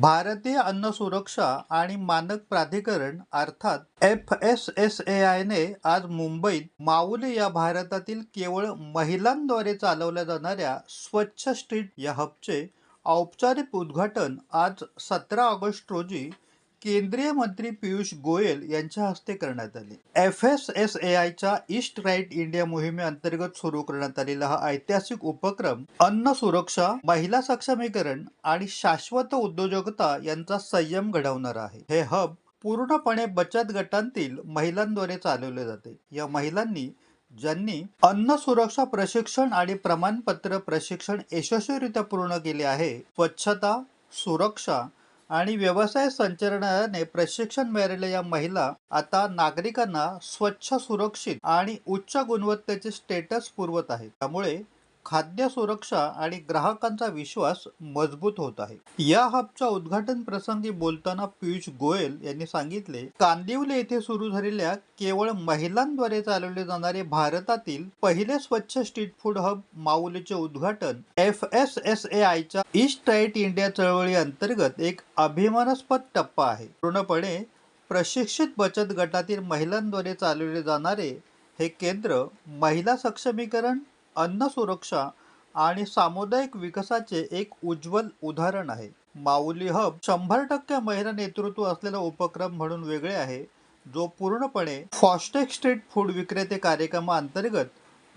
भारतीय अन्न सुरक्षा आणि मानक प्राधिकरण अर्थात एफ एस एस ए आयने आज मुंबईत माऊली या भारतातील केवळ महिलांद्वारे चालवल्या जाणाऱ्या स्वच्छ स्ट्रीट या हबचे औपचारिक उद्घाटन आज सतरा ऑगस्ट रोजी केंद्रीय मंत्री पियुष गोयल यांच्या हस्ते करण्यात आले. एफ एस एस ए आयच्या ईस्ट राईट इंडिया मोहिमेअंतर्गत सुरू करण्यात आलेला हा ऐतिहासिक उपक्रम अन्न सुरक्षा महिला सक्षमीकरण आणि शाश्वत उद्योजकता यांचा संयम घडवणार आहे. हे हब पूर्णपणे बचत गटांतील महिलांद्वारे चालवले जाते. या महिलांनी ज्यांनी अन्न सुरक्षा प्रशिक्षण आणि प्रमाणपत्र प्रशिक्षण यशस्वीरित्या पूर्ण केले आहे स्वच्छता सुरक्षा आणि व्यवसाय संचालनालयाने प्रशिक्षण मिळालेल्या या महिला आता नागरिकांना स्वच्छ सुरक्षित आणि उच्च गुणवत्तेचे स्टेटस पुरवत आहेत. त्यामुळे खाद्य सुरक्षा आणि ग्राहकांचा विश्वास मजबूत होत आहे. या हबच्या उद्घाटन प्रसंगी बोलताना पियुष गोयल यांनी सांगितले कांदिवले येथे सुरू झालेल्या केवळ महिलांद्वारे चालवले जाणारे भारतातील पहिले स्वच्छ स्ट्रीट फूड हब माऊलीचे उद्घाटन एफ एस एस ए आयच्या ईस्ट राईट इंडिया चळवळी अंतर्गत एक अभिमानास्पद टप्पा आहे. पूर्णपणे प्रशिक्षित बचत गटातील महिलांद्वारे चालवले जाणारे हे केंद्र महिला सक्षमीकरण अन्न सुरक्षा आणि सामुदायिक विकासाचे एक उज्ज्वल उदाहरण आहे. माऊली हब शंभर टक्के महिला नेतृत्व असलेला उपक्रम म्हणून वेगळे आहे जो पूर्णपणे फॉस्टेक स्ट्रीट फूड विक्रेते कार्यक्रमाअंतर्गत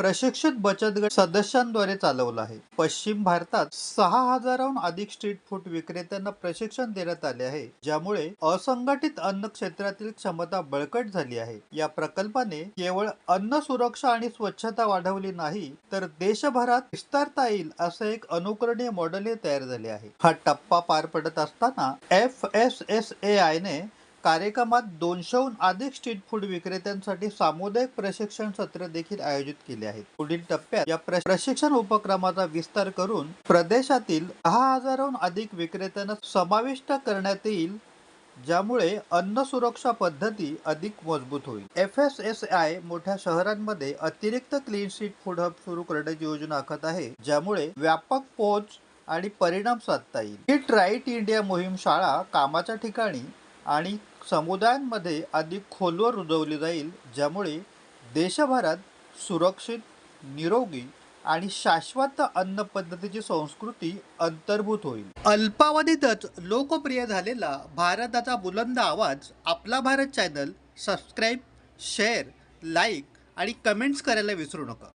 प्रशिक्षित बचत गट सदस्यांद्वारे चालवला आहे. पश्चिम भारतात सहा हजाराहून अधिक स्ट्रीट फूड विक्रेत्यांना प्रशिक्षण देण्यात आले आहे ज्यामुळे असंघटित अन्न क्षेत्रातील क्षमता बळकट झाली आहे. या प्रकल्पाने केवळ अन्न सुरक्षा आणि स्वच्छता वाढवली नाही तर देशभरात विस्तारता येईल असं एक अनुकरणीय मॉडेल तयार झाले आहे. हा टप्पा पार पडत असताना F S S A I ने कार्यक्रमात दोनशेहून अधिक स्ट्रीट फूड विक्रेत्यांसाठी सामुदायिक प्रशिक्षण सत्र देखील आयोजित केले आहेत. पुढील टप्प्यात या प्रशिक्षण उपक्रमाचा विस्तार करून प्रदेशातील दहा हजारहून अधिक विक्रेत्यांना समाविष्ट करण्यात येईल ज्यामुळे अन्न सुरक्षा पद्धती अधिक मजबूत होईल. एफ एस एस आय मोठ्या शहरांमध्ये अतिरिक्त क्लीन स्ट्रीट फूड हब सुरू करण्याची योजना आखत आहे ज्यामुळे व्यापक पोच आणि परिणाम साधता येईल. ही राईट इंडिया मोहीम शाळा कामाच्या ठिकाणी आणि समुदायांमध्ये अधिक खोलवर रुजवली जाईल ज्यामुळे देशभरात सुरक्षित निरोगी आणि शाश्वत अन्न पद्धतीची संस्कृती अंतर्भूत होईल. अल्पावधीतच लोकप्रिय झालेला भारताचा बुलंद आवाज Aapla Bharat channel subscribe share like आणि कमेंट्स करायला विसरू नका.